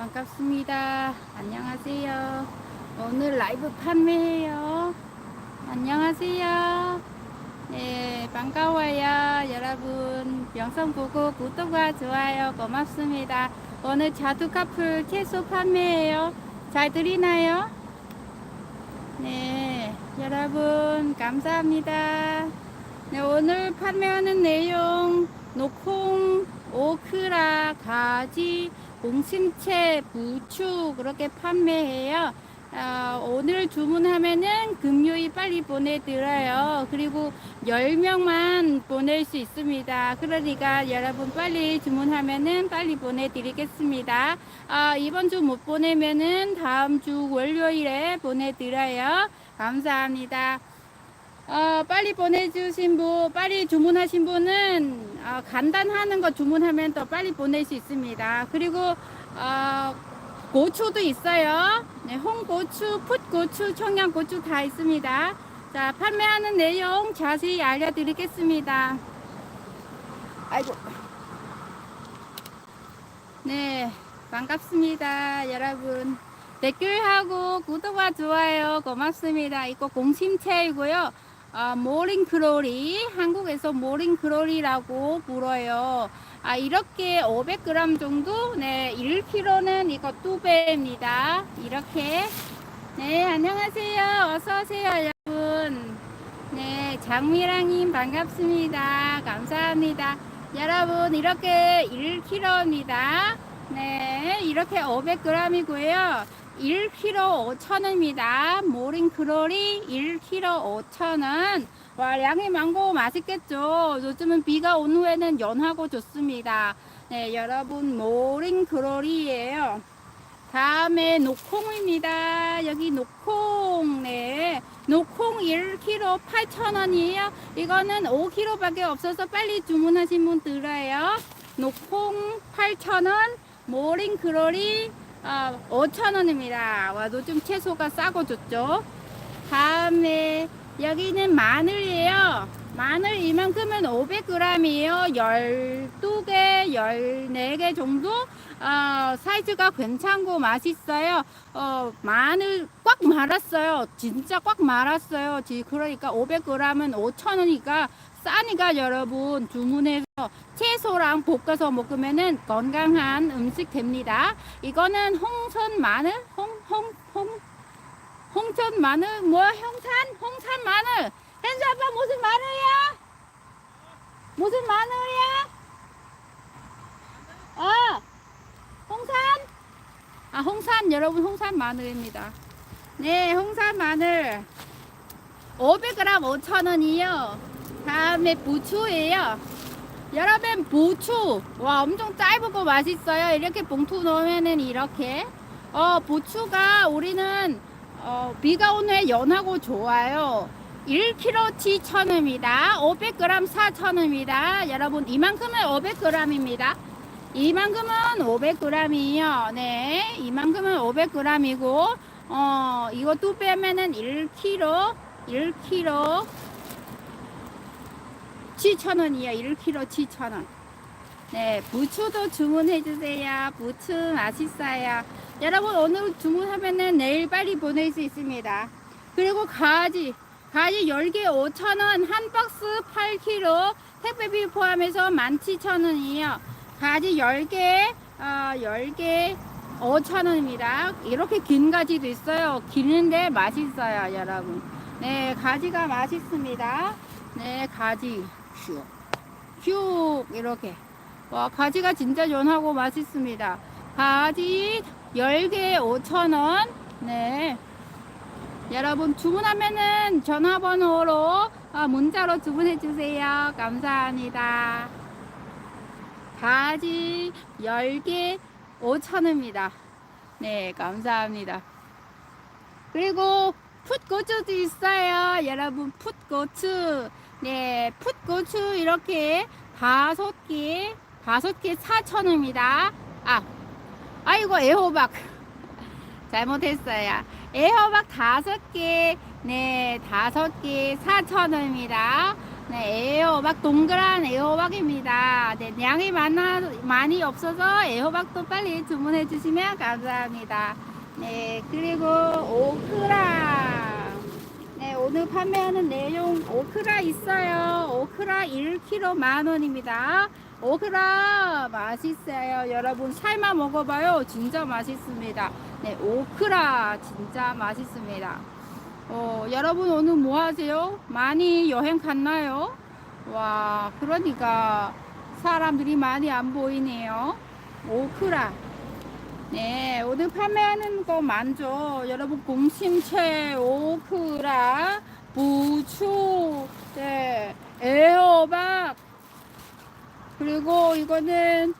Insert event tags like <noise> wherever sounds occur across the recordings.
반갑습니다. 안녕하세요. 오늘 라이브 판매해요. 안녕하세요. 네, 반가워요. 여러분, 영상 보고 구독과 좋아요 고맙습니다. 오늘 자두 카풀 채소 판매해요. 잘 들리나요? 네, 여러분, 감사합니다. 네, 오늘 판매하는 내용, 노콩, 오크라, 가지, 공심채, 부추 그렇게 판매해요. 아, 오늘 주문하면은 금요일 빨리 보내드려요. 그리고 10명만 보낼 수 있습니다. 그러니까 여러분 빨리 주문하면은 빨리 보내드리겠습니다. 아, 이번 주 못 보내면은 다음 주 월요일에 보내드려요. 감사합니다. 어, 빨리 보내주신 분, 빨리 주문하신 분은 어, 간단하는 거 주문하면 더 빨리 보낼 수 있습니다. 그리고 어, 고추도 있어요. 네, 홍고추, 풋고추, 청양고추 다 있습니다. 자, 판매하는 내용 자세히 알려드리겠습니다. 아이고. 네, 반갑습니다, 여러분. 댓글하고 구독과 좋아요 고맙습니다. 이거 공심채이고요. 아, 모링 크롤이 한국에서 모링 크롤이라고 불어요. 아, 이렇게 500g 정도, 네, 1kg는 이거 두 배입니다. 이렇게. 네, 안녕하세요. 어서오세요, 여러분. 네, 장미랑님 반갑습니다. 감사합니다. 여러분, 이렇게 1kg입니다. 네, 이렇게 500g이고요. 1kg 5,000원입니다. 모링크롤이 1kg 5,000원. 와, 양이 많고 맛있겠죠? 요즘은 비가 온 후에는 연하고 좋습니다. 네, 여러분, 모링크롤이에요. 다음에 노콩입니다. 여기 노콩, 네. 노콩 1kg 8,000원이에요. 이거는 5kg밖에 없어서 빨리 주문하신 분 들어요. 노콩 8,000원, 모링크롤이 아, 5,000원입니다. 와, 요즘 채소가 싸고 좋죠? 다음에 여기는 마늘이에요. 마늘 이만큼은 500g이에요. 12개, 14개 정도? 어, 사이즈가 괜찮고 맛있어요. 어, 마늘 꽉 말았어요. 진짜 꽉 말았어요. 지- 그러니까 500g은 5,000원이니까 싸니까 여러분 주문해서 채소랑 볶아서 먹으면은 건강한 음식 됩니다. 이거는 홍선 마늘, 홍, 홍, 홍, 홍천 마늘, 뭐, 홍산? 홍산 마늘. 현수 아빠 무슨 마늘이야? 무슨 마늘이야? 어, 홍산? 여러분, 홍산 마늘입니다. 네, 홍산 마늘. 500g 5,000원이요. 다음에 부추예요. 여러분, 부추. 와, 엄청 짧고 맛있어요. 이렇게 봉투 넣으면은 이렇게. 어, 부추가 우리는 어, 비가 온 후에 연하고 좋아요. 1kg 7,000원입니다. 500g 4,000원입니다. 여러분, 이만큼은 500g입니다. 이만큼은 500g이에요. 네, 이만큼은 500g이고, 어, 또 빼면은 1kg, 1kg 7,000원이에요. 1kg 7,000원. 네, 부추도 주문해주세요. 부추 맛있어요. 여러분, 오늘 주문하면은 내일 빨리 보낼 수 있습니다. 그리고 가지. 가지 10개 5,000원, 한 박스 8kg, 택배비 포함해서 17,000원이에요. 가지 10개, 어, 10개 5,000원입니다. 이렇게 긴 가지도 있어요. 기는데 맛있어요, 여러분. 네, 가지가 맛있습니다. 네, 가지. 슉. 슉. 이렇게. 와, 가지가 진짜 연하고 맛있습니다. 가지 10개 5,000원. 네. 여러분 주문하면은 전화번호로 어, 문자로 주문해 주세요. 감사합니다. 가지 10개 5,000원입니다. 네, 감사합니다. 그리고 풋고추도 있어요. 여러분 풋고추. 네, 풋고추 이렇게 다섯 개, 다섯 개 4,000원입니다. 아, 아이고 애호박. <laughs> 잘못했어요. 애호박 다섯 개, 네, 다섯 개 4,000원입니다. 네, 애호박 동그란 애호박입니다. 네, 양이 많아 많이 없어서 애호박도 빨리 주문해 주시면 감사합니다. 네, 그리고 오크라. 네, 오늘 판매하는 내용 오크라 있어요. 오크라 1kg 만 원입니다. 오크라 맛있어요. 여러분 삶아 먹어봐요. 진짜 맛있습니다. 네, 오크라 진짜 맛있습니다. 어, 여러분 오늘 뭐 하세요? 많이 여행 갔나요? 와, 그러니까 사람들이 많이 안 보이네요. 오크라. 네, 오늘 판매하는 거 많죠. 여러분 공심채, 오크라, 부추, 네, 애호박, 그리고 이거는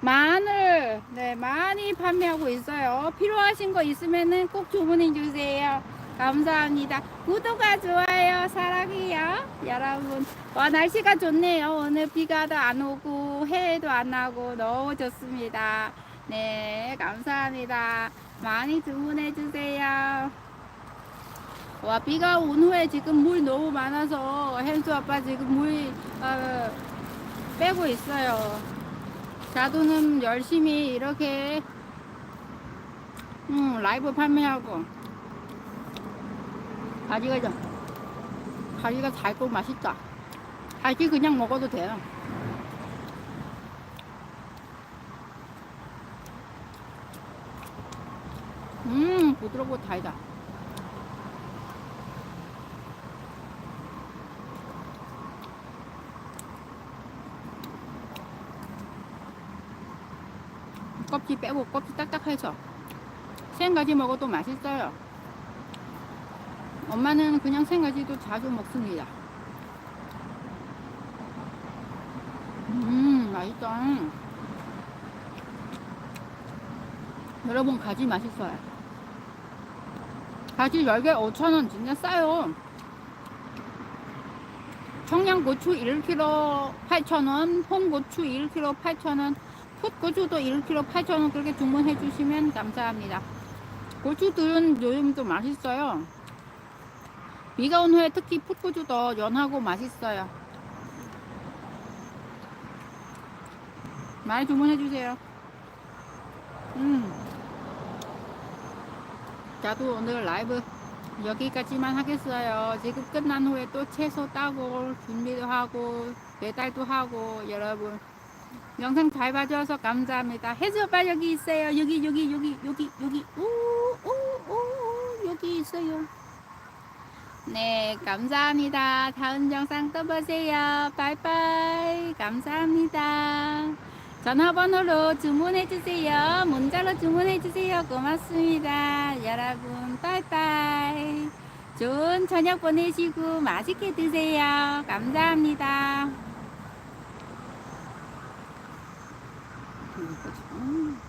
마늘, 네, 많이 판매하고 있어요. 필요하신 거 있으면은 꼭 주문해 주세요. 감사합니다. 구독과 좋아요, 사랑해요. 여러분, 와, 날씨가 좋네요. 오늘 비가 도 안 오고, 해도 안 나고, 너무 좋습니다. 네, 감사합니다. 많이 주문해 주세요. 와, 비가 온 후에 지금 물 너무 많아서, hen수 아빠 지금 물, 어, 빼고 있어요. 자두는 열심히 이렇게 음, 라이브 판매하고 가지가 좀 가지가 달고 맛있다. 가지 그냥 먹어도 돼요. 음 부드럽고 달다. 껍질 빼고 껍질 딱딱해서 생가지 먹어도 맛있어요. 엄마는 그냥 생가지도 자주 먹습니다. 음, 맛있다. 여러분, 가지 맛있어요. 가지 10개 5,000원 진짜 싸요. 청양고추 1kg 8,000원, 홍고추 1kg 8,000원, 풋고추도 1kg 8,000원 그렇게 주문해 주시면 감사합니다. 고추들은 요즘도 맛있어요. 비가 온 후에 특히 풋고추도 연하고 맛있어요. 많이 주문해 주세요. 음. 저도 오늘 라이브 여기까지만 하겠어요. 지금 끝난 후에 또 채소 따고 준비도 하고 배달도 하고 여러분 영상 잘 봐주셔서 감사합니다. 혜주 오빠 여기 있어요. 여기 여기 여기 여기 여기 오오오 여기 있어요. 네 감사합니다. 다음 영상 또 보세요. 바이바이 감사합니다. 전화번호로 주문해주세요. 문자로 주문해주세요. 고맙습니다. 여러분, 빠이빠이. 좋은 저녁 보내시고 맛있게 드세요. 감사합니다. 음.